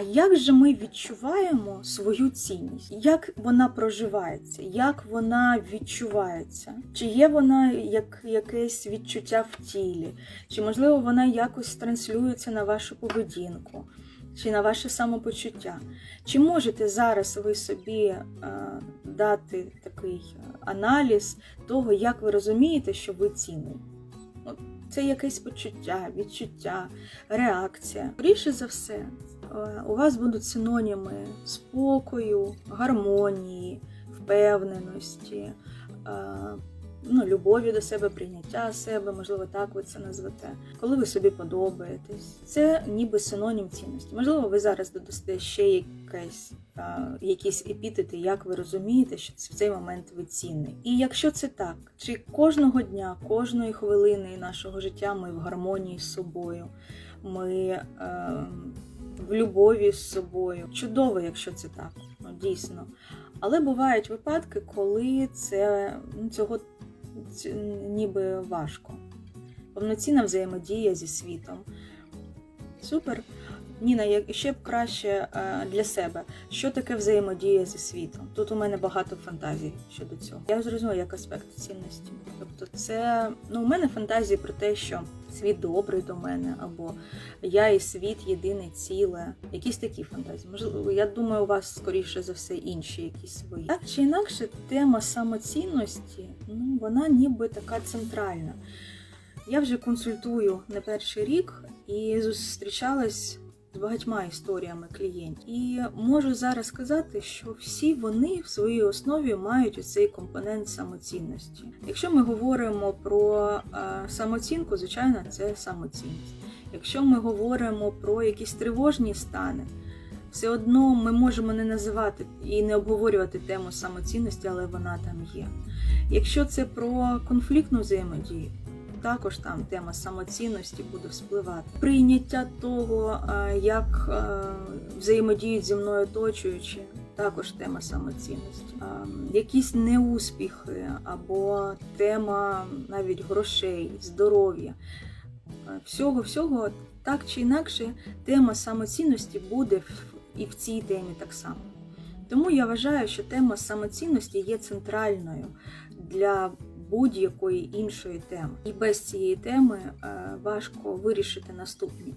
А як же ми відчуваємо свою цінність? Як вона проживається? Як вона відчувається? Чи є вона як якесь відчуття в тілі? Чи можливо вона якось транслюється на вашу поведінку? Чи на ваше самопочуття? Чи можете зараз ви собі е, дати такий аналіз того, як ви розумієте, що ви цінний? Це якесь почуття, відчуття, реакція. Скоріше за все, у вас будуть синоніми спокою, гармонії, впевненості, е, ну, любові до себе, прийняття себе, можливо, так ви це назвете. Коли ви собі подобаєтесь, це ніби синонім цінності. Можливо, ви зараз додасте ще якесь, е, якісь епітети, як ви розумієте, що в цей момент ви цінний. І якщо це так, чи кожного дня, кожної хвилини нашого життя ми в гармонії з собою, ми е, в любові з собою. Чудово, якщо це так, ну, дійсно. Але бувають випадки, коли це ну, цього це ніби важко. Повноцінна взаємодія зі світом. Супер. Ніна, як ще б краще е, для себе, що таке взаємодія зі світом? Тут у мене багато фантазій щодо цього. Я зрозуміла як аспект цінності. Тобто, це ну, у мене фантазії про те, що світ добрий до мене, або я і світ єдине ціле. Якісь такі фантазії. Можливо, я думаю, у вас скоріше за все інші якісь свої. Так чи інакше, тема самоцінності, ну вона ніби така центральна. Я вже консультую не перший рік і зустрічалась з багатьма історіями клієнтів. І можу зараз сказати, що всі вони в своїй основі мають оцей компонент самоцінності. Якщо ми говоримо про е, самоцінку, звичайно, це самоцінність. Якщо ми говоримо про якісь тривожні стани, все одно ми можемо не називати і не обговорювати тему самоцінності, але вона там є. Якщо це про конфліктну взаємодію, також там тема самоцінності буде вспливати. Прийняття того, е, як е, взаємодіють зі мною оточуючі, також тема самоцінності. Е, Якісь неуспіхи або тема навіть грошей, здоров'я. Всього, всього, так чи інакше, тема самоцінності буде і в цій темі так само. Тому я вважаю, що тема самоцінності є центральною для будь-якої іншої теми. І без цієї теми е, важко вирішити наступні.